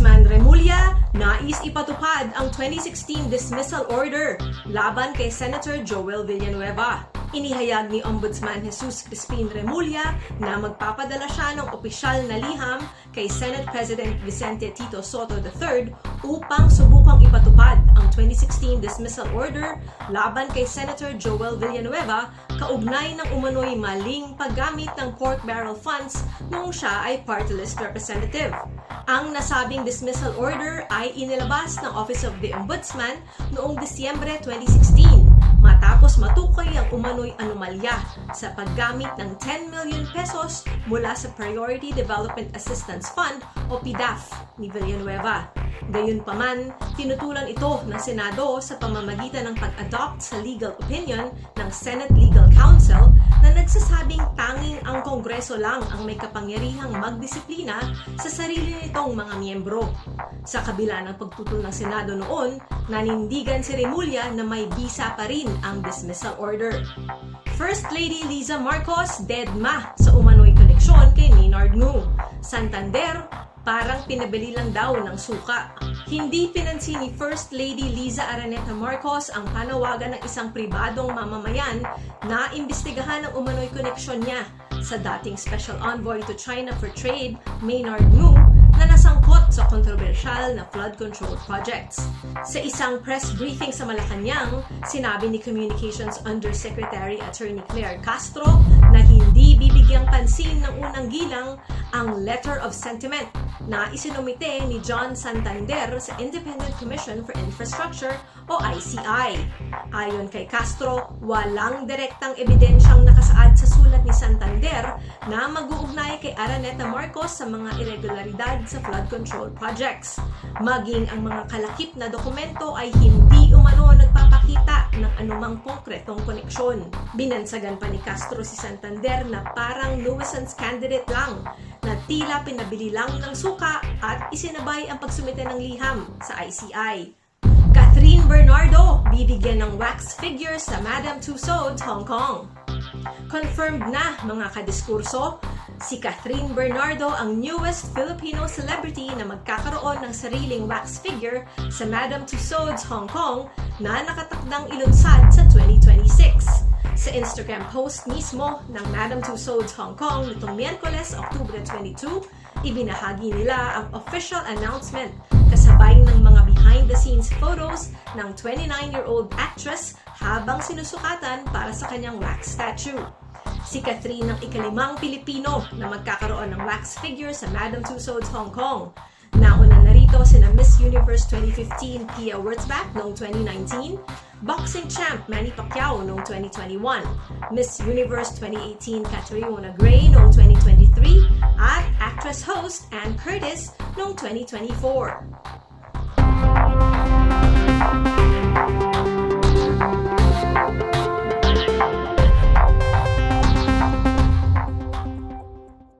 Congressman Remulla nais ipatupad ang 2016 dismissal order laban kay Senator Joel Villanueva. Inihayag ni Ombudsman Jesus Crispin Remulla na magpapadala siya ng opisyal na liham kay Senate President Vicente Tito Soto III upang subukang ipatupad ang 2016 dismissal order laban kay Senator Joel Villanueva kaugnay ng umano'y maling paggamit ng pork barrel funds noong siya ay party list representative. Ang nasabing dismissal order ay inilabas ng Office of the Ombudsman noong Disyembre 2016 matapos matukoy ang umano'y anomalya sa paggamit ng 10 million pesos mula sa Priority Development Assistance Fund o PDAF ni Villanueva. Gayunpaman, tinutulan ito ng Senado sa pamamagitan ng pag-adopt sa legal opinion ng Senate Legal Counsel na nagsasabing tanging ang Kongreso lang ang may kapangyarihang magdisiplina sa sarili nitong mga miyembro. Sa kabila ng pagtutol ng Senado noon, nanindigan si Remulla na may bisa pa rin ang dismissal order. First Lady Liza Marcos deadma sa umano'y Santander, parang pinabili lang daw ng suka. Hindi pinansin ni First Lady Liza Araneta Marcos ang panawagan ng isang pribadong mamamayan na imbestigahan ang umano'y koneksyon niya sa dating Special Envoy to China for Trade, Maynard Ngu, na nasangkot sa kontrobersyal na flood control projects. Sa isang press briefing sa Malacanang, sinabi ni Communications Undersecretary Attorney Claire Castro na hindi bibigyang pansin ng unang gilang ang letter of sentiment na isinumite ni John Santander sa Independent Commission for Infrastructure o ICI. Ayon kay Castro, walang direktang ebidensyang nakasaad sa sulat ni Santander na mag-uugnay kay Araneta Marcos sa mga irregularidad sa flood control projects. Maging ang mga kalakip na dokumento ay hindi umano nagpapakita ng anumang konkretong koneksyon. Binansagan pa ni Castro si Santander na parang nuisance candidate lang na tila pinabili lang ng suka at isinabay ang pagsumite ng liham sa ICI. Catherine Bernardo bibigyan ng wax figure sa Madame Tussauds, Hong Kong. Confirmed na mga kadiskurso, si Catherine Bernardo ang newest Filipino celebrity na magkakaroon ng sariling wax figure sa Madame Tussauds, Hong Kong na nakatakdang ilunsad sa 2026. Sa Instagram post mismo ng Madame Tussauds Hong Kong nitong Miyerkules, Oktubre 22, ibinahagi nila ang official announcement kasabay ng behind-the-scenes photos ng 29-year-old actress habang sinusukatan para sa kanyang wax statue. Si Catherine ang ikalimang Pilipino na magkakaroon ng wax figure sa Madame Tussauds Hong Kong. Nauna na rito sina Miss Universe 2015 Pia Wurtzbach noong 2019, boxing champ Manny Pacquiao noong 2021, Miss Universe 2018 Catriona Gray noong 2023, at actress host Ann Curtis noong 2024. Música